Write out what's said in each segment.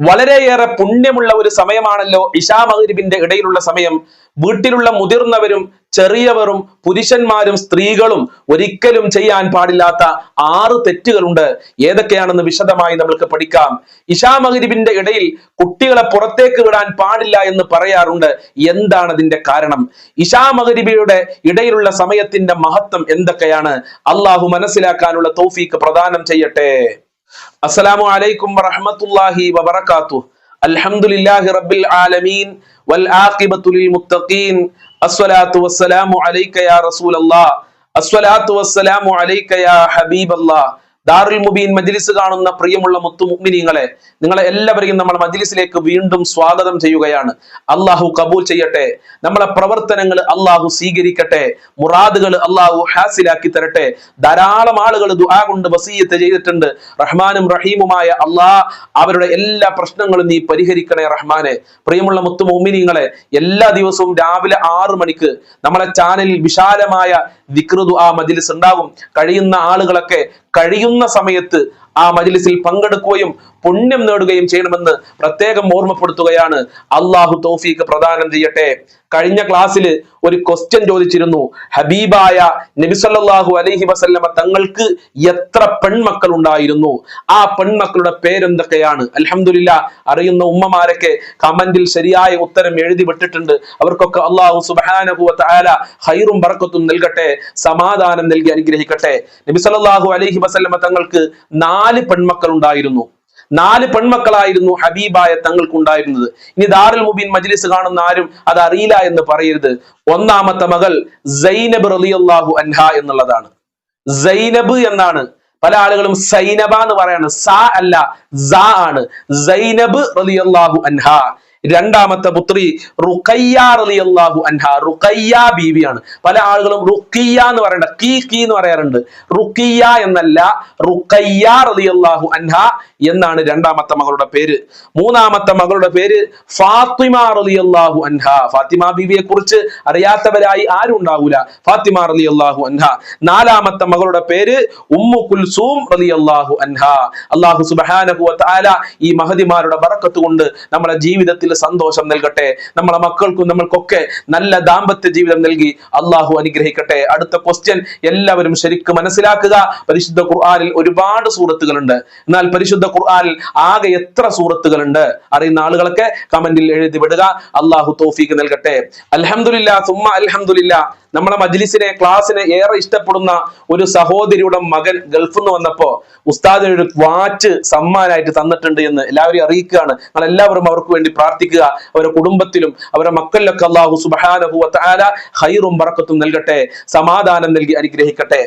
വളരെയേറെ പുണ്യമുള്ള ഒരു സമയമാണല്ലോ ഇഷാ മഹരിബിന്റെ ഇടയിലുള്ള സമയം. വീട്ടിലുള്ള മുതിർന്നവരും ചെറിയവരും പുരുഷന്മാരും സ്ത്രീകളും ഒരിക്കലും ചെയ്യാൻ പാടില്ലാത്ത ആറ് തെറ്റുകളുണ്ട്. ഏതൊക്കെയാണെന്ന് വിശദമായി നമ്മൾക്ക് പഠിക്കാം. ഇഷാ മഹരിബിന്റെ ഇടയിൽ കുട്ടികളെ പുറത്തേക്ക് വിടാൻ പാടില്ല എന്ന് പറയാറുണ്ട്. എന്താണ് അതിന്റെ കാരണം? ഇഷാ മഹരിബിയുടെ ഇടയിലുള്ള സമയത്തിന്റെ മഹത്വം എന്തൊക്കെയാണ്? അള്ളാഹു മനസ്സിലാക്കാനുള്ള തൗഫീക്ക് പ്രദാനം ചെയ്യട്ടെ. അസ്സലാമു അലൈക്കും വറഹ്മത്തുള്ളാഹി വബറകാതുഹു. അൽഹംദുലില്ലാഹി റബ്ബിൽ ആലമീൻ വൽ ആഖിബത്തു ലിൽ മുത്തഖീൻ. അസ്സലാത്തു വസ്സലാമു അലൈക യാ റസൂലല്ലാഹ് അസ്സലാത്തു വസ്സലാമു അലൈക യാ ഹബീബല്ലാഹ് ദാറുൽ മുബീൻ മജ്ലിസ് കാണുന്ന പ്രിയമുള്ള മുത്തു മുഅ്മിനീങ്ങളെ നിങ്ങളെ എല്ലാവരെയും നമ്മൾ മജ്ലിസിലേക്ക് വീണ്ടും സ്വാഗതം ചെയ്യുകയാണ്. അള്ളാഹു കബൂൽ ചെയ്യട്ടെ. നമ്മളെ പ്രവർത്തനങ്ങൾ അള്ളാഹു സ്വീകരിക്കട്ടെ. മുറാദുകൾ അള്ളാഹു ഹാസിലാക്കി തരട്ടെ. ധാരാളം ആളുകൾ ദുആ കൊണ്ട് വസീയത്ത് ചെയ്തിട്ടുണ്ട്. റഹ്മാനും റഹീമുമായ അള്ളാഹ് അവരുടെ എല്ലാ പ്രശ്നങ്ങളും നീ പരിഹരിക്കണേ റഹ്മാനെ. പ്രിയമുള്ള മുത്തു മുഅ്മിനീങ്ങളെ എല്ലാ ദിവസവും രാവിലെ ആറ് മണിക്ക് നമ്മളെ ചാനലിൽ വിശാലമായ ദിക്റ് ദുആ മജ്ലിസ് ഉണ്ടാകും. കഴിയുന്ന ആളുകളൊക്കെ കഴിയുന്ന സമയത്ത് ആ മജ്ലിസിൽ പങ്കെടുക്കുകയും പുണ്യം നേടുകയും ചെയ്യണമെന്ന് പ്രത്യേകം ഓർമ്മപ്പെടുത്തുകയാണ്. അള്ളാഹു തൗഫീഖ് പ്രദാനം ചെയ്യട്ടെ. കഴിഞ്ഞ ക്ലാസ്സിൽ ഒരു ക്വസ്റ്റ്യൻ ചോദിച്ചിരുന്നു. ഹബീബായ നബിസല്ലാഹു അലൈഹി വസല്ലമ തങ്ങൾക്ക് എത്ര പെൺമക്കൾ ഉണ്ടായിരുന്നു ആ പെൺമക്കളുടെ പേരെന്തൊക്കെയാണ്? അൽഹംദുലില്ല അറിയുന്ന ഉമ്മമാരൊക്കെ കമന്റിൽ ശരിയായ ഉത്തരം എഴുതി വിട്ടിട്ടുണ്ട്. അവർക്കൊക്കെ അള്ളാഹു സുബാനഹു തആല ഹൈറും ബറക്കത്തും നൽകട്ടെ സമാധാനം നൽകി അനുഗ്രഹിക്കട്ടെ. നബി സല്ലല്ലാഹു അലൈഹി വസല്ലമ തങ്ങൾക്ക് നാല് പെൺമക്കൾ ഉണ്ടായിരുന്നു നാല് പെൺമക്കളായിരുന്നു ഹബീബായ തങ്ങൾക്കുണ്ടായിരുന്നത്. ഇനി ദാറുൽ മുബീൻ മജ്ലിസ് കാണുന്ന ആരും അത് അറിയില്ല എന്ന് പറയരുത്. ഒന്നാമത്തെ മകൾ സൈനബ് റളിയല്ലാഹു അൻഹ എന്നുള്ളതാണ്. സൈനബ് എന്നാണ്. പല ആളുകളും സൈനബ എന്ന് പറയാണ്. സ അല്ല സ ആണ്. സൈനബ് റളിയല്ലാഹു അൻഹ. രണ്ടാമത്തെ പുത്രി റുഖയ്യ റളിയല്ലാഹു അൻഹ. റുഖയ്യ ബീവിയാണ്. പല ആളുകളും റുക്കിയ എന്ന് പറയണ്ട കീ കീ എന്ന് പറയാറുണ്ട്. റുക്കിയ എന്നല്ല റുഖയ്യ റളിയല്ലാഹു അൻഹ എന്നാണ് രണ്ടാമത്തെ മകളുടെ പേര്. മൂന്നാമത്തെ മകളുടെ പേര് ഫാത്തിമ റളിയല്ലാഹു അൻഹ. ഫാത്തിമ ബീവിയെ കുറിച്ച് അറിയാത്തവരായി ആരും ഉണ്ടാവൂല. ഫാത്തിമ റളിയല്ലാഹു അൻഹ. നാലാമത്തെ മകളുടെ പേര് ഉമ്മു കുൽസൂം റളിയല്ലാഹു അൻഹ. അല്ലാഹു സുബ്ഹാനഹു വ തആല ഈ മഹദിമാരുടെ ബറക്കത്ത് കൊണ്ട് നമ്മുടെ ജീവിതത്തിൽ സന്തോഷം നൽകട്ടെ. നമ്മളെ മക്കൾക്കും നമ്മൾക്കൊക്കെ നല്ല ദാമ്പത്യ ജീവിതം നൽകി അള്ളാഹു അനുഗ്രഹിക്കട്ടെ. അടുത്ത ക്വസ്റ്റ്യൻ എല്ലാവരും ശരിക്കും മനസ്സിലാക്കുക. പരിശുദ്ധ ഖുർആാനിൽ ഒരുപാട് സൂറത്തുകളുണ്ട്. എന്നാൽ പരിശുദ്ധ ഖുർആാനിൽ ആകെ എത്ര സൂറത്തുകളുണ്ട്? അറിയുന്ന ആളുകളൊക്കെ കമന്റിൽ എഴുതി വിടുക. അള്ളാഹു തോഫീക്ക് നൽകട്ടെ. അൽഹംദുലില്ലാ സുമ്മ അൽഹംദുലില്ലാ. നമ്മളെ മജ്ലിസിനെ ക്ലാസ്സിനെ ഏറെ ഇഷ്ടപ്പെടുന്ന ഒരു സഹോദരിയുടെ മകൻ ഗൾഫിൽ നിന്ന് വന്നപ്പോ ഉസ്താദിനൊരു വാച്ച് സമ്മാനായിട്ട് തന്നിട്ടുണ്ട് എന്ന് എല്ലാവരെയും അറിയിക്കുകയാണ്. നിങ്ങൾ എല്ലാവരും അവർക്ക് വേണ്ടി പ്രാർത്ഥിക്കുക. അവരുടെ കുടുംബത്തിലും അവരുടെ മക്കളിലൊക്കെ അള്ളാഹു സുബാനഹു തആല ഹൈറും പറക്കത്തും നൽകട്ടെ സമാധാനം നൽകി അനുഗ്രഹിക്കട്ടെ.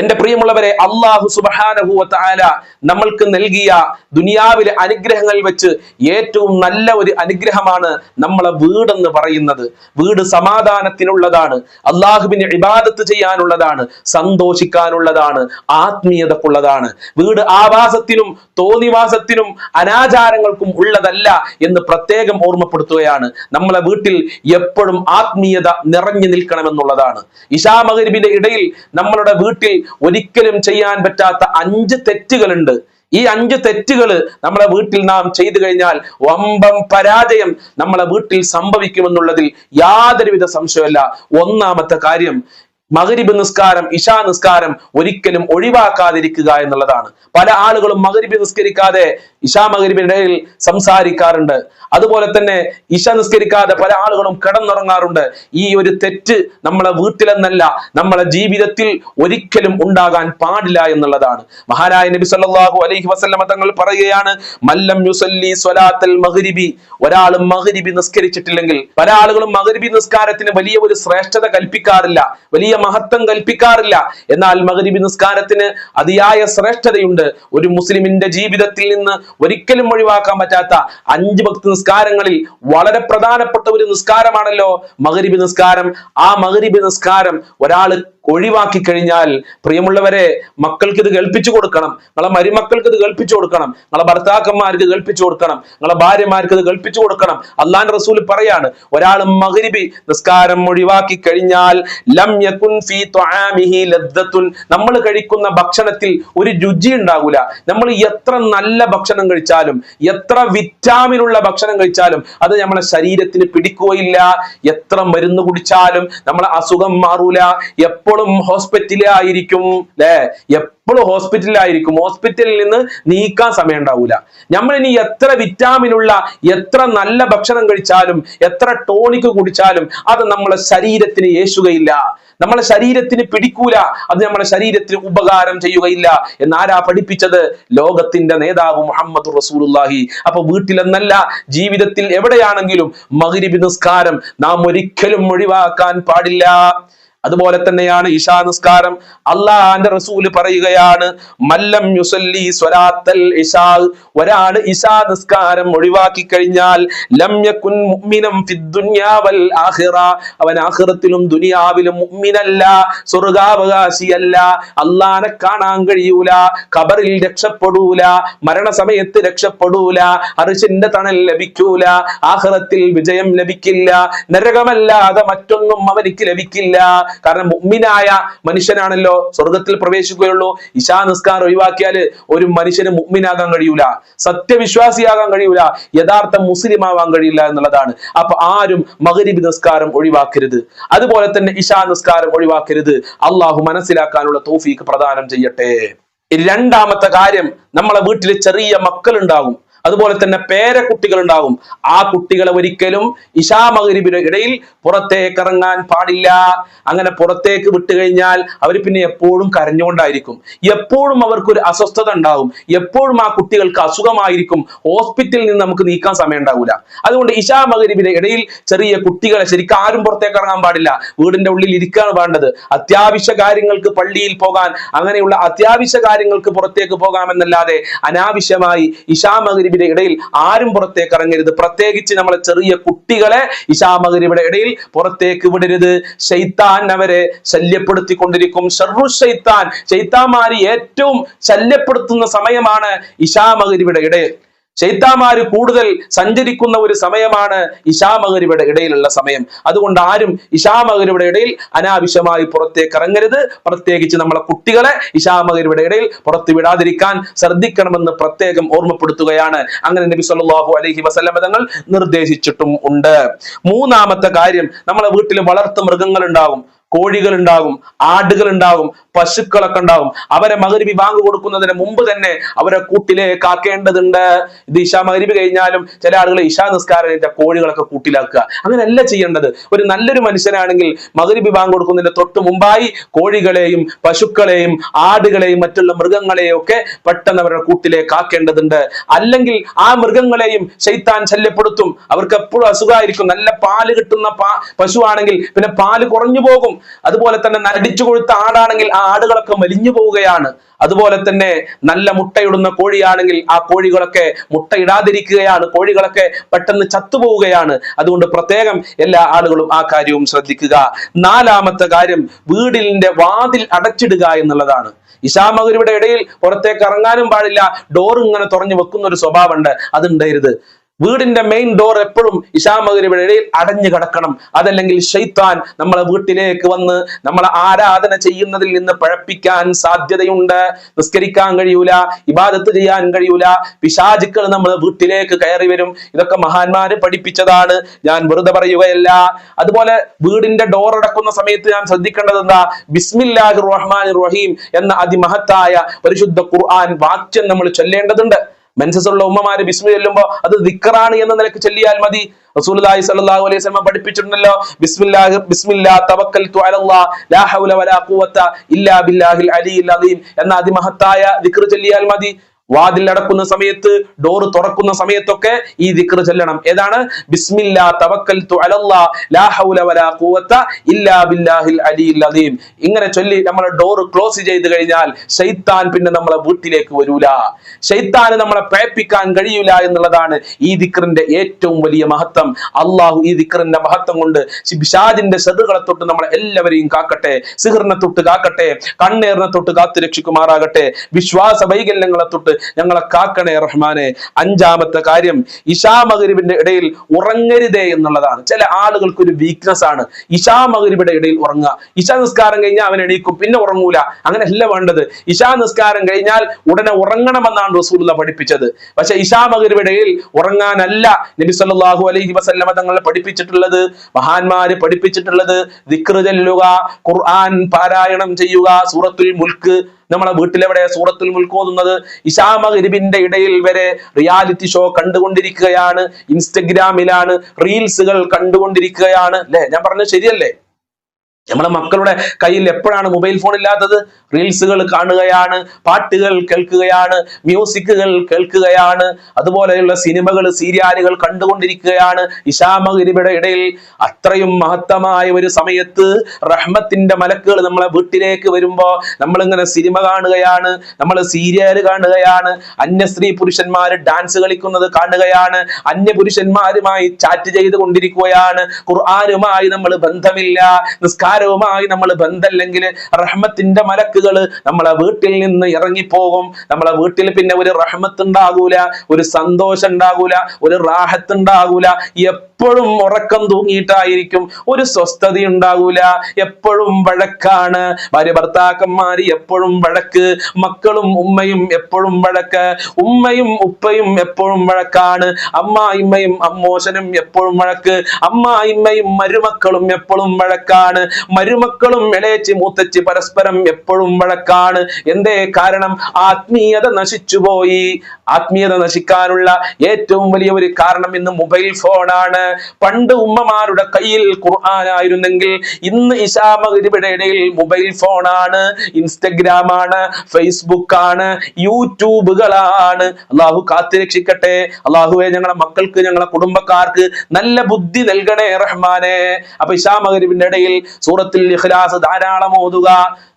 എന്റെ പ്രിയമുള്ളവരെ അള്ളാഹു സുബാനഹുല നമ്മൾക്ക് നൽകിയ ദുനിയാവിലെ അനുഗ്രഹങ്ങൾ വെച്ച് ഏറ്റവും നല്ല ഒരു അനുഗ്രഹമാണ് നമ്മളെ വീടെന്ന് പറയുന്നത്. വീട് സമാധാനത്തിനുള്ളതാണ് അള്ളാഹുവിന് ഇബാദത്ത് ചെയ്യാനുള്ളതാണ് സന്തോഷിക്കാനുള്ളതാണ് ആത്മീയതക്കുള്ളതാണ്. വീട് ആവാസത്തിനും തോന്നിവാസത്തിനും അനാചാരങ്ങൾക്കും ഉള്ളതല്ല എന്ന് പ്രത്യേകം ഓർമ്മപ്പെടുത്തുകയാണ്. നമ്മളെ വീട്ടിൽ എപ്പോഴും ആത്മീയത നിറഞ്ഞു നിൽക്കണമെന്നുള്ളതാണ്. ഇഷാ മകരിബിന്റെ ഇടയിൽ നമ്മളുടെ വീട്ടിൽ ഒരിക്കലും ചെയ്യാൻ പറ്റാത്ത അഞ്ച് തെറ്റുകളുണ്ട്. ഈ അഞ്ച് തെറ്റുകൾ നമ്മളെ വീട്ടിൽ നാം ചെയ്തു കഴിഞ്ഞാൽ വമ്പം പരാജയം നമ്മളെ വീട്ടിൽ സംഭവിക്കുമെന്നുള്ളതിൽ യാതൊരുവിധ സംശയമല്ല. ഒന്നാമത്തെ കാര്യം മകരിബ് നിസ്കാരം ഇഷാ നിസ്കാരം ഒരിക്കലും ഒഴിവാക്കാതിരിക്കുക എന്നുള്ളതാണ്. പല ആളുകളും മകരിബ് നിസ്കരിക്കാതെ ഇഷാ മകരിബിനിടയിൽ സംസാരിക്കാറുണ്ട്. അതുപോലെ തന്നെ ഇഷ നിസ്കരിക്കാതെ പല ആളുകളും കിടന്നുറങ്ങാറുണ്ട്. ഈ ഒരു തെറ്റ് നമ്മളെ വീട്ടിലെന്നല്ല നമ്മളെ ജീവിതത്തിൽ ഒരിക്കലും ഉണ്ടാകാൻ പാടില്ല എന്നുള്ളതാണ്. മഹാനായ നബി സല്ലല്ലാഹു അലൈഹി വസല്ലമ തങ്ങൾ പറയുകയാണ് മല്ലം യുസല്ലി സ്വലാത്തൽ മഗ്രിബി. ഒരാൾ മഗ്രിബി നിസ്കരിച്ചിട്ടില്ലെങ്കിൽ പല ആളുകളും മഗ്രിബി നിസ്കാരത്തിന് വലിയ ഒരു ശ്രേഷ്ഠത കൽപ്പിക്കാറില്ല വലിയ മഹത്വം കൽപ്പിക്കാറില്ല. എന്നാൽ മഗ്രിബി നിസ്കാരത്തിന് അതിയായ ശ്രേഷ്ഠതയുണ്ട്. ഒരു മുസ്ലിമിന്റെ ജീവിതത്തിൽ നിന്ന് ഒരിക്കലും ഒഴിവാക്കാൻ പറ്റാത്ത അഞ്ച് ഭക്തി നിസ്കാരങ്ങളിൽ വളരെ പ്രധാനപ്പെട്ട ഒരു നിസ്കാരമാണല്ലോ മകരിബി നിസ്കാരം. ആ മകരിബി നിസ്കാരം ഒരാൾ ഒഴിവാക്കി കഴിഞ്ഞാൽ പ്രിയമുള്ളവരെ മക്കൾക്ക് ഇത് കേൾപ്പിച്ചു കൊടുക്കണം. നിങ്ങളെ മരുമക്കൾക്ക് ഇത് കേൾപ്പിച്ചു കൊടുക്കണം. നിങ്ങളെ ഭർത്താക്കന്മാർക്ക് കേൾപ്പിച്ചു കൊടുക്കണം. നിങ്ങളെ ഭാര്യമാർക്ക് ഇത് കേൾപ്പിച്ചു കൊടുക്കണം. അള്ളാൻ റസൂൽ പറയാണ് ഒരാൾ മഗ്രിബി നിസ്കാരം ഒഴിവാക്കി കഴിഞ്ഞാൽ ലം യകുൻ ഫീ നമ്മൾ കഴിക്കുന്ന ഭക്ഷണത്തിൽ ഒരു രുചി ഉണ്ടാകൂല. നമ്മൾ എത്ര നല്ല ഭക്ഷണം കഴിച്ചാലും എത്ര വിറ്റാമിനുള്ള ഭക്ഷണം കഴിച്ചാലും അത് നമ്മളെ ശരീരത്തിന് പിടിക്കുകയില്ല. എത്ര മരുന്ന് കുടിച്ചാലും നമ്മളെ അസുഖം മാറൂല. എപ്പോഴും ഹോസ്പിറ്റലിലായിരിക്കും അല്ലെ എപ്പോഴും ഹോസ്പിറ്റലിലായിരിക്കും ഹോസ്പിറ്റലിൽ നിന്ന് നീക്കാൻ സമയം ഉണ്ടാവൂല. നമ്മൾ ഇനി എത്ര വിറ്റാമിൻ ഉള്ള എത്ര നല്ല ഭക്ഷണം കഴിച്ചാലും എത്ര ടോണിക് കുടിച്ചാലും അത് നമ്മളെ ശരീരത്തിന് യേശുകയില്ല നമ്മളെ ശരീരത്തിന് പിടിക്കൂല. അത് നമ്മളെ ശരീരത്തിന് ഉപകാരം ചെയ്യുകയില്ല. എന്നാരാ പഠിപ്പിച്ചത്? ലോകത്തിന്റെ നേതാവ് മുഹമ്മദ് റസൂലുള്ളാഹി. അപ്പൊ വീട്ടിലെന്നല്ല ജീവിതത്തിൽ എവിടെയാണെങ്കിലും മഗ്രിബ് നിസ്കാരം നാം ഒരിക്കലും ഒഴിവാക്കാൻ പാടില്ല. അതുപോലെ തന്നെയാണ് ഇഷാ നിസ്കാരം. അള്ളാന്റെ റസൂൽ പറയുകയാണ് മല്ലം യുസല്ലി സ്വലാത്തൽ ഇഷാ. ഒരാൾ ഇഷാ നിസ്കാരം ഒഴിവാക്കി കഴിഞ്ഞാൽ ലം യകുൻ മുഅ്മിനം ഫിദ്ദുനിയാ വൽ ആഖിറ. അവൻ ആഖിറത്തിലും ദുനിയാവിലും മുഅ്മിനല്ല സ്വർഗാവകാശിയല്ല. അള്ളാനെ കാണാൻ കഴിയൂല ഖബറിൽ രക്ഷപ്പെടൂല മരണസമയത്ത് രക്ഷപ്പെടൂല അറിശിന്റെ തണൽ ലഭിക്കൂല ആഹ്റത്തിൽ വിജയം ലഭിക്കില്ല നരകമല്ലാതെ മറ്റൊന്നും അവനിക്ക് ലഭിക്കില്ല. കാരണം മുഗ്മിനായ മനുഷ്യനാണല്ലോ സ്വർഗത്തിൽ പ്രവേശിക്കുകയുള്ളൂ. ഇശാ നിസ്കാരം ഒഴിവാക്കിയാൽ ഒരു മനുഷ്യന് മുഗ്മിനാകാൻ കഴിയൂല. സത്യവിശ്വാസിയാകാൻ കഴിയൂല. യഥാർത്ഥ മുസ്ലിം ആവാൻ കഴിയില്ല എന്നുള്ളതാണ്. അപ്പൊ ആരും മകരീബ് നിസ്കാരം ഒഴിവാക്കരുത്. അതുപോലെ തന്നെ ഇശാ നിസ്കാരം ഒഴിവാക്കരുത്. അള്ളാഹു മനസ്സിലാക്കാനുള്ള തോഫീക്ക് പ്രദാനം ചെയ്യട്ടെ. രണ്ടാമത്തെ കാര്യം നമ്മളെ വീട്ടിൽ ചെറിയ മക്കളുണ്ടാകും. അതുപോലെ തന്നെ പേരക്കുട്ടികൾ ഉണ്ടാകും ആ കുട്ടികളെ ഒരിക്കലും ഇശാ മകരിബിന് ഇടയിൽ പുറത്തേക്ക് ഇറങ്ങാൻ പാടില്ല. അങ്ങനെ പുറത്തേക്ക് വിട്ടു കഴിഞ്ഞാൽ അവർ പിന്നെ എപ്പോഴും കരഞ്ഞുകൊണ്ടായിരിക്കും. എപ്പോഴും അവർക്കൊരു അസ്വസ്ഥത ഉണ്ടാകും. എപ്പോഴും ആ കുട്ടികൾക്ക് അസുഖമായിരിക്കും. ഹോസ്പിറ്റലിൽ നിന്ന് നമുക്ക് നീക്കാൻ സമയം ഉണ്ടാവില്ല അതുകൊണ്ട് ഇശാ മകരിബിന്റെ ഇടയിൽ ചെറിയ കുട്ടികളെ ശരിക്കും ആരും പുറത്തേക്ക് ഇറങ്ങാൻ പാടില്ല. വീടിന്റെ ഉള്ളിൽ ഇരിക്കുകയാണ് വേണ്ടത്. അത്യാവശ്യ കാര്യങ്ങൾക്ക് പള്ളിയിൽ പോകാൻ അങ്ങനെയുള്ള അത്യാവശ്യ കാര്യങ്ങൾക്ക് പുറത്തേക്ക് പോകാമെന്നല്ലാതെ അനാവശ്യമായി ഇശാ മകരിബിന്റെ ഇടയിൽ ആരും പുറത്തേക്ക് ഇറങ്ങരുത്. പ്രത്യേകിച്ച് നമ്മളെ ചെറിയ കുട്ടികളെ ഇഷാ മകരിബിയുടെ ഇടയിൽ പുറത്തേക്ക് വിടരുത്. ശൈത്താൻ അവരെ ശല്യപ്പെടുത്തിക്കൊണ്ടിരിക്കും. ഷർറു ശൈത്താൻ. ശൈത്താന്മാര് ഏറ്റവും ശല്യപ്പെടുത്തുന്ന സമയമാണ് ഇഷാ മകരിബിയുടെ ഇടയിൽ. ശൈത്താമാര് കൂടുതൽ സഞ്ചരിക്കുന്ന ഒരു സമയമാണ് ഇഷാ ഇഷാമകരിയുടെ ഇടയിലുള്ള സമയം. അതുകൊണ്ട് ആരും ഇഷാ ഇഷാമകരിയുടെ ഇടയിൽ അനാവശ്യമായി പുറത്തേക്ക് ഇറങ്ങരുത്. പ്രത്യേകിച്ച് നമ്മളെ കുട്ടികളെ ഇഷാ ഇഷാമകരിയുടെ ഇടയിൽ പുറത്തു വിടാതിരിക്കാൻ ശ്രദ്ധിക്കണമെന്ന് പ്രത്യേകം ഓർമ്മപ്പെടുത്തുകയാണ്. അങ്ങനെ നബി സല്ലല്ലാഹു അലൈഹി വസല്ലമ തങ്ങൾ നിർദ്ദേശിച്ചിട്ടും ഉണ്ട്. മൂന്നാമത്തെ കാര്യം നമ്മളെ വീട്ടിൽ വളർത്തു മൃഗങ്ങൾ ഉണ്ടാകും കോഴികൾ ഉണ്ടാകും ആടുകൾ ഉണ്ടാകും പശുക്കളൊക്കെ ഉണ്ടാകും. അവരെ മകരിബി ബാങ്ക് കൊടുക്കുന്നതിന് മുമ്പ് തന്നെ അവരെ കൂട്ടിലേക്ക് ആക്കേണ്ടതുണ്ട്. ഇത് ഇഷാ മകരിബി കഴിഞ്ഞാലും ചില ആളുകൾ ഇഷാ നിസ്കാരം കോഴികളൊക്കെ കൂട്ടിലാക്കുക. അങ്ങനെയല്ല ചെയ്യേണ്ടത്. ഒരു നല്ലൊരു മനുഷ്യനാണെങ്കിൽ മകരിബി ബാങ്ക് കൊടുക്കുന്നതിന് തൊട്ട് മുമ്പായി കോഴികളെയും പശുക്കളെയും ആടുകളെയും മറ്റുള്ള മൃഗങ്ങളെയും ഒക്കെ പെട്ടെന്ന് അവരുടെ കൂട്ടിലേക്ക് ആക്കേണ്ടതുണ്ട്. അല്ലെങ്കിൽ ആ മൃഗങ്ങളെയും ശൈത്താൻ ശല്യപ്പെടുത്തും. അവർക്ക് എപ്പോഴും അസുഖമായിരിക്കും. നല്ല പാൽ കിട്ടുന്ന പശുവാണെങ്കിൽ പിന്നെ പാൽ കുറഞ്ഞു പോകും. അതുപോലെ തന്നെ നടിച്ചു കൊഴുത്ത ആടാണെങ്കിൽ ആ ആടുകളൊക്കെ മലിഞ്ഞു പോവുകയാണ്. അതുപോലെ തന്നെ നല്ല മുട്ടയിടുന്ന കോഴിയാണെങ്കിൽ ആ കോഴികളൊക്കെ മുട്ടയിടാതിരിക്കുകയാണ്. കോഴികളൊക്കെ പെട്ടെന്ന് ചത്തുപോവുകയാണ്. അതുകൊണ്ട് പ്രത്യേകം എല്ലാ ആളുകളും ആ കാര്യവും ശ്രദ്ധിക്കുക. നാലാമത്തെ കാര്യം വീടിന്റെ വാതിൽ അടച്ചിടുക എന്നുള്ളതാണ്. ഇഷാമകരിയുടെ ഇടയിൽ പുറത്തേക്ക് ഇറങ്ങാനും പാടില്ല. ഡോർ ഇങ്ങനെ തുറഞ്ഞു വെക്കുന്ന ഒരു സ്വഭാവമുണ്ട്. അതുണ്ടായിരുത് വീടിന്റെ മെയിൻ ഡോർ എപ്പോഴും ഇഷാമകരിയുടെ ഇടയിൽ അടഞ്ഞു കിടക്കണം. അതല്ലെങ്കിൽ ഷെയ്ത്താൻ നമ്മളെ വീട്ടിലേക്ക് വന്ന് നമ്മളെ ആരാധന ചെയ്യുന്നതിൽ നിന്ന് പഴപ്പിക്കാൻ സാധ്യതയുണ്ട്. നിസ്കരിക്കാൻ കഴിയൂല ഇബാദത്ത് ചെയ്യാൻ കഴിയൂല. പിശാചുക്കൾ നമ്മളെ വീട്ടിലേക്ക് കയറി വരും. ഇതൊക്കെ മഹാന്മാര് പഠിപ്പിച്ചതാണ്. ഞാൻ വെറുതെ പറയുകയല്ല. അതുപോലെ വീടിന്റെ ഡോർ അടക്കുന്ന സമയത്ത് ഞാൻ ശ്രദ്ധിക്കേണ്ടത് എന്താ? ബിസ്മില്ലാഹി റഹ്മാൻ റഹീം എന്ന അതിമഹത്തായ പരിശുദ്ധ ഖുർആൻ വാക്യം നമ്മൾ ചൊല്ലേണ്ടതുണ്ട്. മെൻസസുള്ള ഉമ്മമാര് ബിസ്മി ചൊല്ലുമ്പോ അത് ദിക്കറാണ് എന്ന നിലയ്ക്ക് ചൊല്ലിയാൽ മതി. റസൂലുള്ളാഹി സല്ലാഹു അലൈഹി വസല്ലം പഠിപ്പിച്ചിട്ടുണ്ടല്ലോ. ബിസ്മില്ലാഹി ബിസ്മില്ലാ അലല്ലാഹ് ലാ ഹൗല വലാ ഇല്ലാ ബില്ലാഹിൽ അലി അലീം എന്ന അതിമഹത്തായ ദിക്ർ ചൊല്ലിയാൽ മതി. വാതിൽ അടക്കുന്ന സമയത്ത് ഡോർ തുറക്കുന്ന സമയത്തൊക്കെ ഈ ദിക്ർ ചൊല്ലണം. ഏതാണ്? ബിസ്മില്ലാ ലാ ഹൗല വലാ ഇല്ലാ ബില്ലാഹിൽ അലീം ഇങ്ങനെ ചൊല്ലി നമ്മൾ ഡോർ ക്ലോസ് ചെയ്ത് കഴിഞ്ഞാൽ ഷെയ്ത്താൻ പിന്നെ നമ്മളെ വീട്ടിലേക്ക് വരൂല. ഷെയ്ത്താന് നമ്മളെ പേപ്പിക്കാൻ കഴിയൂല എന്നുള്ളതാണ് ഈ ദിക്റിന്റെ ഏറ്റവും വലിയ മഹത്വം. അള്ളാഹു ഈ ദിക്റിന്റെ മഹത്വം കൊണ്ട് ബിഷാദിന്റെ ശത്രുക്കളെ തൊട്ട് നമ്മളെ എല്ലാവരെയും കാക്കട്ടെ സിഹറിനെ തൊട്ട് കാക്കട്ടെ കണ്ണേറിനെ തൊട്ട് കാത്തു രക്ഷിക്കുമാറാകട്ടെ വിശ്വാസ വൈകല്യങ്ങളെ തൊട്ട് ഞങ്ങളെ കാക്കണേ റഹ്മാനെ. അഞ്ചാമത്തെ കാര്യം ഇഷാ മകരിബിന്റെ ഇടയിൽ ഉറങ്ങരുതേ എന്നുള്ളതാണ്. ചില ആളുകൾക്ക് ഒരു വീക്ക്നെസ് ആണ്. ഇഷാ മകരിബിന്റെ ഇടയിൽ ഉറങ്ങുക. ഇഷാ നിസ്കാരം കഴിഞ്ഞാൽ അവൻ എണീക്കും പിന്നെ ഉറങ്ങൂല. അങ്ങനെ അല്ല വേണ്ടത്. ഇഷാ നിസ്കാരം കഴിഞ്ഞാൽ ഉടനെ ഉറങ്ങണമെന്നാണ് റസൂലുള്ള പഠിപ്പിച്ചത്. പക്ഷെ ഇഷാ മകരിബിടയിൽ ഉറങ്ങാനല്ല നബി സല്ലല്ലാഹു അലൈഹി വസല്ലമ തങ്ങളെ പഠിപ്പിച്ചിട്ടുള്ളത്. മഹാന്മാര് പഠിപ്പിച്ചിട്ടുള്ളത് ദിക്റ് ചെല്ലുക ഖുർആൻ പാരായണം ചെയ്യുക സൂറത്തുൽ മുൽക്ക് നമ്മളെ വീട്ടിലെവിടെ സൂറത്തുൽ മുൽക്ക് ഓതുന്നത്? ഇശാ മഗ്രിബിന്റെ ഇടയിൽ വരെ റിയാലിറ്റി ഷോ കണ്ടുകൊണ്ടിരിക്കുകയാണ്. ഇൻസ്റ്റഗ്രാമിലാണ് റീൽസുകൾ കണ്ടുകൊണ്ടിരിക്കുകയാണ്. അല്ലെ? ഞാൻ പറഞ്ഞത് ശരിയല്ലേ? നമ്മളെ മക്കളുടെ കയ്യിൽ എപ്പോഴാണ് മൊബൈൽ ഫോൺ ഇല്ലാത്തത്? റീൽസുകൾ കാണുകയാണ് പാട്ടുകൾ കേൾക്കുകയാണ് മ്യൂസിക്കുകൾ കേൾക്കുകയാണ് അതുപോലെയുള്ള സിനിമകൾ സീരിയലുകൾ കണ്ടുകൊണ്ടിരിക്കുകയാണ്. ഇഷാമഗിരിയുടെ ഇടയിൽ അത്രയും മഹത്തമായ ഒരു സമയത്ത് റഹ്മത്തിന്റെ മലക്കുകൾ നമ്മളെ വീട്ടിലേക്ക് വരുമ്പോ നമ്മളിങ്ങനെ സിനിമ കാണുകയാണ് നമ്മൾ സീരിയൽ കാണുകയാണ് അന്യ സ്ത്രീ പുരുഷന്മാർ ഡാൻസ് കളിക്കുന്നത് കാണുകയാണ് അന്യ പുരുഷന്മാരുമായി ചാറ്റ് ചെയ്ത് കൊണ്ടിരിക്കുകയാണ് ഖുർആാനുമായി നമ്മൾ ബന്ധമില്ല നിസ്കാരവുമായി നമ്മൾ ബന്ധമില്ലെങ്കിൽ റഹ്മത്തിന്റെ മലക്കുകൾ നമ്മളെ വീട്ടിൽ നിന്ന് ഇറങ്ങിപ്പോകും. നമ്മളെ വീട്ടിൽ പിന്നെ ഒരു റഹ്മത്ത് ഉണ്ടാകൂല ഒരു സന്തോഷം ഉണ്ടാകൂല ഒരു റാഹത്ത് ഉണ്ടാകൂല. എപ്പോഴും ഉറക്കം തൂങ്ങിയിട്ടായിരിക്കും. ഒരു സ്വസ്ഥത ഉണ്ടാകൂല. എപ്പോഴും വഴക്കാണ്. ഭാര്യ ഭർത്താക്കന്മാര് എപ്പോഴും വഴക്ക്. മക്കളും ഉമ്മയും എപ്പോഴും വഴക്ക്. ഉമ്മയും ഉപ്പയും എപ്പോഴും വഴക്കാണ്. അമ്മായിമ്മയും അമ്മോശനും എപ്പോഴും വഴക്ക്. അമ്മായിമ്മയും മരുമക്കളും എപ്പോഴും വഴക്കാണ്. മരുമക്കളും ഇളയച്ചി മൂത്തച്ചി പരസ്പരം എപ്പോഴും വഴക്കാണ്. എന്തേ കാരണം? ആത്മീയത നശിച്ചുപോയി ആത്മീയത നശിക്കാനുള്ള ഏറ്റവും വലിയ ഒരു കാരണം ഇന്ന് മൊബൈൽ ഫോണാണ്. പണ്ട് ഉമ്മമാരുടെ കയ്യിൽ ഖുർആാനായിരുന്നെങ്കിൽ ഇന്ന് ഇശാമകരിയുടെ ഇടയിൽ മൊബൈൽ ഫോണാണ് ഇൻസ്റ്റഗ്രാം ആണ് ഫേസ്ബുക്ക് ആണ് യൂട്യൂബുകളാണ്. അള്ളാഹു കാത്തിരക്ഷിക്കട്ടെ. അള്ളാഹുവെ ഞങ്ങളെ മക്കൾക്ക് ഞങ്ങളെ കുടുംബക്കാർക്ക് നല്ല ബുദ്ധി നൽകണേ റഹ്മാനെ. അപ്പൊ ഇശാമകരിന്റെ ഇടയിൽ സൂറത്തുൽ ഇഖ്ലാസ് ധാരാളം ഓതുക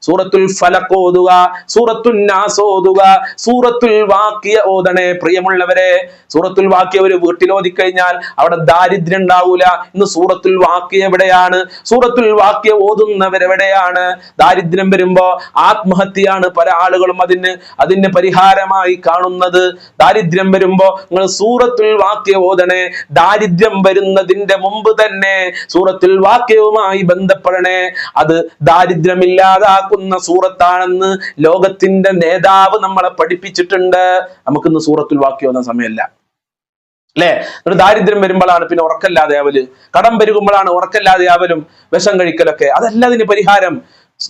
സൂറത്തുൽ ഫലക്ക് ഓതുക സൂറത്തുൽ നാസ് ഓതുക സൂറത്തുൽ വാക്യ ഓതണേ പ്രിയമുള്ളവരെ. സൂറത്തുൽ വാക്യ ഒരു വീട്ടിൽ ഓതിക്കഴിഞ്ഞാൽ അവിടെ ദാരിദ്ര്യം ഉണ്ടാവൂല. ഇന്ന് സൂറത്തുൽ വാക്യ എവിടെയാണ്? സൂറത്തുൽ വാക്യ ഓതുന്നവരെവിടെയാണ് ദാരിദ്ര്യം വരുമ്പോ ആത്മഹത്യയാണ് പല ആളുകളും അതിന് അതിന് പരിഹാരമായി കാണുന്നത്. ദാരിദ്ര്യം വരുമ്പോ നിങ്ങൾ സൂറത്തുൽ വാക്യ ഓതണേ. ദാരിദ്ര്യം വരുന്നതിന്റെ മുമ്പ് തന്നെ സൂറത്തുൽ വാക്യവുമായി ബന്ധപ്പെടണേ. അത് ദാരിദ്ര്യമില്ലാതാക്കുന്ന സൂറത്താണെന്ന് ലോകത്തിന്റെ നേതാവ് നമ്മളെ പഠിപ്പിച്ചിട്ടുണ്ട്. നമുക്കിന്ന് സൂറത്തുൽ വാക്യം വന്ന സമയമല്ല. അല്ലെ? ഒരു ദാരിദ്ര്യം വരുമ്പോഴാണ് പിന്നെ ഉറക്കല്ലാതെ ആവൽ കടം പെരുകുമ്പോഴാണ് ഉറക്കല്ലാതെ ആവലും വിഷം കഴിക്കലൊക്കെ. അതല്ല അതിന് പരിഹാരം.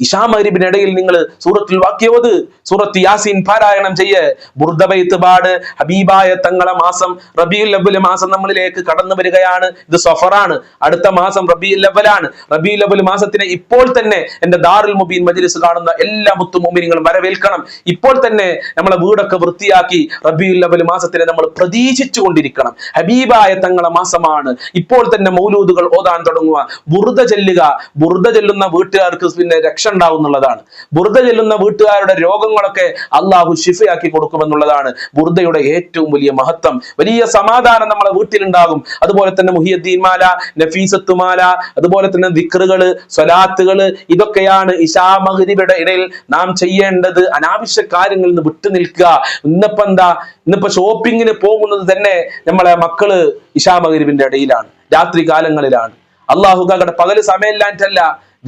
ഇഷാമരിബിനിടയിൽ നിങ്ങൾ സൂറത്തിൽ വാക്യോത് സൂറത്ത് യാസീൻ പാരായണം ചെയ്യ്. ബുർദബൈത്ത് പാട് ഹബീബായ തങ്ങളെ മാസം റബിയുൽ ലവ്വൽ മാസം നമ്മളിലേക്ക് കടന്നു വരികയാണ്. ഇത് സഫറാണ് അടുത്ത മാസം റബിയുൽ ലവ്വലാണ് റബിയുൽ അവൽ മാസത്തിനെ ഇപ്പോൾ തന്നെ എന്റെ ദാറുൽ മുബീൻ മജ്ലിസ് കാണുന്ന എല്ലാ മുത്തുമോമിനികളും വരവേൽക്കണം. ഇപ്പോൾ തന്നെ നമ്മളെ വീടൊക്കെ വൃത്തിയാക്കി റബിയുൽ അവൽ മാസത്തിനെ നമ്മൾ പ്രതീക്ഷിച്ചു കൊണ്ടിരിക്കണം. ഹബീബായ തങ്ങളെ മാസമാണ്. ഇപ്പോൾ തന്നെ മൗലൂദുകൾ ഓതാൻ തുടങ്ങുക. ബുർദ ചെല്ലുക. ബുർദ ചെല്ലുന്ന വീട്ടുകാർക്ക് പിന്നെ രക്ഷ ഉണ്ടാവും എന്നുള്ളതാണ്. ബുർദ ചെല്ലുന്ന വീട്ടുകാരുടെ രോഗങ്ങളൊക്കെ അള്ളാഹു ഷിഫയാക്കി കൊടുക്കുമെന്നുള്ളതാണ് ബുർദയുടെ ഏറ്റവും വലിയ മഹത്വം. വലിയ സമാധാനം നമ്മളെ വീട്ടിലുണ്ടാകും. അതുപോലെ തന്നെ മുഹിയദ്ദീൻ മാല നഫീസത്ത് മാല അതുപോലെ തന്നെ ദിക്റുകൾ സ്വലാത്തുകൾ ഇതൊക്കെയാണ് ഇശാ മഗ്രിബിയുടെ ഇടയിൽ നാം ചെയ്യേണ്ടത്. അനാവശ്യ കാര്യങ്ങളിൽ നിന്ന് വിട്ടു നിൽക്കുക. ഇന്നിപ്പോ എന്താ? ഇന്നിപ്പോ ഷോപ്പിങ്ങിന് പോകുന്നത് തന്നെ നമ്മളെ മക്കൾ ഇശാ മഗ്രിബിന്റെ ഇടയിലാണ്. രാത്രി കാലങ്ങളിലാണ് അള്ളാഹു കാക്കട്ടെ പകൽ സമയമില്ലാറ്റല്ല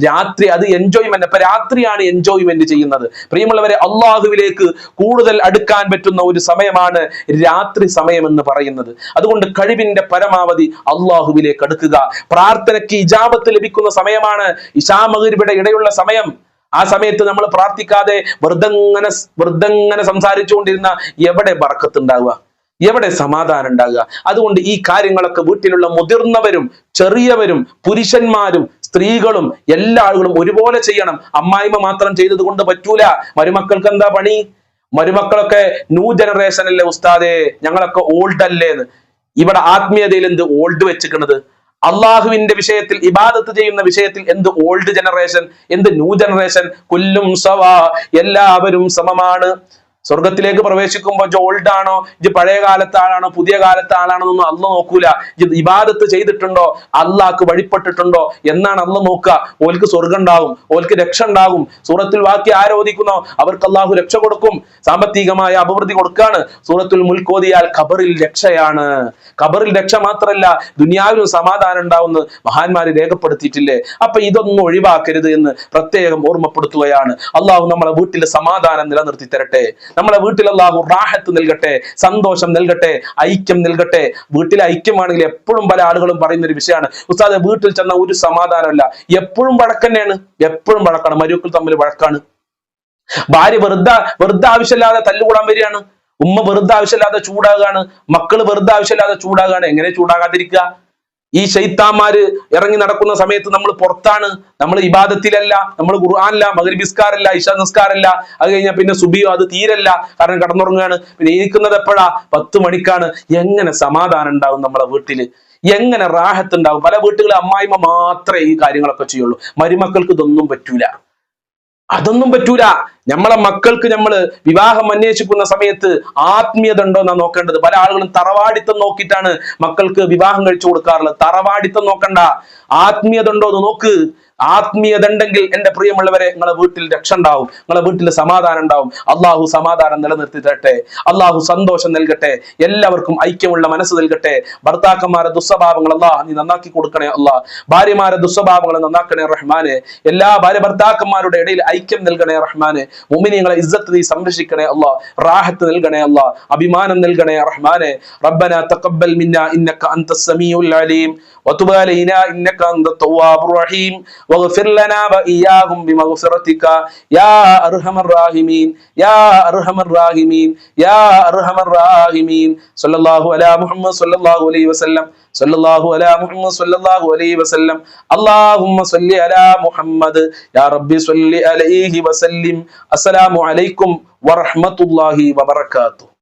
രാത്രി അത് എൻജോയ്മെന്റ് അപ്പൊ രാത്രിയാണ് എൻജോയ്മെന്റ് ചെയ്യുന്നത്. പ്രിയമുള്ളവരെ അള്ളാഹുവിലേക്ക് കൂടുതൽ അടുക്കാൻ പറ്റുന്ന ഒരു സമയമാണ് രാത്രി സമയം എന്ന് പറയുന്നത്. അതുകൊണ്ട് കഴിവിന്റെ പരമാവധി അള്ളാഹുവിലേക്ക് അടുക്കുക. പ്രാർത്ഥനയ്ക്ക് ഇജാബത്ത് ലഭിക്കുന്ന സമയമാണ് ഇഷാമകരിവിടെ ഇടയുള്ള സമയം. ആ സമയത്ത് നമ്മൾ പ്രാർത്ഥിക്കാതെ വെറുതെങ്ങനെ വെറുതെങ്ങനെ സംസാരിച്ചുകൊണ്ടിരുന്ന എവിടെ ബറക്കത്തുണ്ടാവുക എവിടെ സമാധാനം ഉണ്ടാകുക? അതുകൊണ്ട് ഈ കാര്യങ്ങളൊക്കെ വീട്ടിലുള്ള മുതിർന്നവരും ചെറിയവരും പുരുഷന്മാരും സ്ത്രീകളും എല്ലാ ആളുകളും ഒരുപോലെ ചെയ്യണം. അമ്മായിമ്മ മാത്രം ചെയ്തത് കൊണ്ട് പറ്റൂല. മരുമക്കൾക്ക് എന്താ പണി? മരുമക്കളൊക്കെ ന്യൂ ജനറേഷൻ അല്ലേ ഉസ്താദേ? ഞങ്ങളൊക്കെ ഓൾഡ് അല്ലേ ഇവിടെ ആത്മീയതയിൽ എന്ത് ഓൾഡ് വെച്ചിക്കണത് അള്ളാഹുവിന്റെ വിഷയത്തിൽ ഇബാദത്ത് ചെയ്യുന്ന വിഷയത്തിൽ എന്ത് ഓൾഡ് ജനറേഷൻ എന്ത് ന്യൂ ജനറേഷൻ കൊല്ലും സവാ എല്ലാവരും സമമാണ്. സ്വർഗത്തിലേക്ക് പ്രവേശിക്കുമ്പോൾ ഇജ് ഓൾഡ് ആണോ? ഇജ് പഴയ കാലത്തെ ആളാണോ പുതിയ കാലത്തെ ആളാണോ എന്നൊന്നും അല്ല നോക്കൂല. ഇജ് ഇബാദത്ത് ചെയ്തിട്ടുണ്ടോ? അള്ളാക്ക് വഴിപ്പെട്ടിട്ടുണ്ടോ? എന്നാണ് അല്ല നോക്കുക ഓൽക്ക് സ്വർഗം ഉണ്ടാവും ഓൽക്ക് രക്ഷ ഉണ്ടാകും സൂറത്തിൽ വാക്യ ആരോധിക്കുന്നോ. അവർക്ക് അള്ളാഹു രക്ഷ കൊടുക്കും. സാമ്പത്തികമായ അഭിവൃദ്ധി കൊടുക്കാണ്. സൂറത്തുൽ മുൽക്കോതിയാൽ ഖബറിൽ രക്ഷയാണ്. ഖബറിൽ രക്ഷ മാത്രമല്ല ദുനിയാവിലും സമാധാനം ഉണ്ടാവുമെന്ന് മഹാന്മാര് രേഖപ്പെടുത്തിയിട്ടില്ലേ? അപ്പൊ ഇതൊന്നും ഒഴിവാക്കരുത് എന്ന് പ്രത്യേകം ഓർമ്മപ്പെടുത്തുകയാണ്. അള്ളാഹു നമ്മളെ വീട്ടിലെ സമാധാനം നിലനിർത്തി തരട്ടെ നമ്മളെ വീട്ടിൽ അള്ളാഹു റാഹത്ത് നൽകട്ടെ സന്തോഷം നൽകട്ടെ ഐക്യം നൽകട്ടെ. വീട്ടിലെ ഐക്യമാണെങ്കിൽ എപ്പോഴും പല ആളുകളും പറയുന്ന ഒരു വിഷയമാണ്. ഉസ്താദെ വീട്ടിൽ ചെന്ന ഒരു സമാധാനമല്ല. എപ്പോഴും വഴക്കന്നെയാണ്. എപ്പോഴും വഴക്കാണ്. മരുക്കൾ തമ്മിൽ വഴക്കാണ്. ഭാര്യ വെറുതെ വെറുതെ ആവശ്യമില്ലാതെ തല്ലുകൂടാൻ വരികയാണ്. ഉമ്മ വെറുതെ ആവശ്യമില്ലാതെ ചൂടാകാണ്. മക്കൾ വെറുതെ ആവശ്യമില്ലാതെ ചൂടാകാണ്. എങ്ങനെ ചൂടാകാതിരിക്കുക? ഈ ശൈത്താന്മാര് ഇറങ്ങി നടക്കുന്ന സമയത്ത് നമ്മൾ പുറത്താണ്. നമ്മൾ ഇബാദത്തിലല്ല നമ്മൾ ഖുർആാനല്ല മകരിബിസ്കാരല്ല ഇഷ നിസ്കാരല്ല. അത് കഴിഞ്ഞാൽ പിന്നെ സുബിയോ അത് തീരല്ല കാരണം കടന്നുറങ്ങുകയാണ് പിന്നെ ഏൽക്കുന്നത് എപ്പോഴാ? പത്ത് മണിക്കാണ്. എങ്ങനെ സമാധാനം ഉണ്ടാവും നമ്മളെ വീട്ടിൽ? എങ്ങനെ റാഹത്ത് ഉണ്ടാവും? പല വീട്ടുകളിൽ അമ്മായിമ്മ മാത്രമേ ഈ കാര്യങ്ങളൊക്കെ ചെയ്യുള്ളൂ. മരുമക്കൾക്ക് ഇതൊന്നും പറ്റൂല. അതൊന്നും പറ്റൂല. നമ്മളെ മക്കൾക്ക് നമ്മൾ വിവാഹം അന്വേഷിക്കുന്ന സമയത്ത് ആത്മീയത ഉണ്ടോ എന്നാ നോക്കേണ്ടത്. പല ആളുകളും തറവാടിത്തം നോക്കിയിട്ടാണ് മക്കൾക്ക് വിവാഹം കഴിച്ചു കൊടുക്കാറുള്ളത്. തറവാടിത്തം നോക്കണ്ട. ആത്മീയത ഉണ്ടോ എന്ന് നോക്ക്. ആത്മീയത ഉണ്ടെങ്കിൽ എന്റെ പ്രിയമുള്ളവരെ നിങ്ങളെ വീട്ടിൽ രക്ഷ ഉണ്ടാവും നിങ്ങളെ വീട്ടിൽ സമാധാനം ഉണ്ടാവും അള്ളാഹു സമാധാനം നിലനിർത്തി തരട്ടെ അള്ളാഹു സന്തോഷം നൽകട്ടെ എല്ലാവർക്കും ഐക്യമുള്ള മനസ്സ് നൽകട്ടെ ഭർത്താക്കന്മാരെ ദുസ്വഭാവങ്ങൾ അള്ളാഹ് നീ നന്നാക്കി കൊടുക്കണേ അള്ളാഹ് ഭാര്യമാരെ ദുസ്വഭാവങ്ങൾ നന്നാക്കണേ റഹ്മാനെ എല്ലാ ഭാര്യ ഭർത്താക്കന്മാരുടെ ഇടയിൽ ഐക്യം നൽകണേ റഹ്മാനെ മുമിനിങ്ങളെ ഇസ്സത്ത് നീ സംരക്ഷിക്കണേ അള്ളാഹ് റാഹത്ത് നൽകണേ അള്ളാഹ് അഭിമാനം നൽകണേ റഹ്മാനെ റബ്ബന തഖബ്ബൽ മിന്ന ഇന്നക അൻത സമീഉൽ അലീം وتب علينا انك انت التواب الرحيم واغفر لنا واياهم بمغفرتك يا ارحم الراحمين يا ارحم الراحمين يا ارحم الراحمين صلى الله على محمد صلى الله عليه وسلم صلى الله على محمد صلى الله عليه وسلم اللهم صل على محمد يا ربي صل عليه وسلم السلام عليكم ورحمة الله وبركاته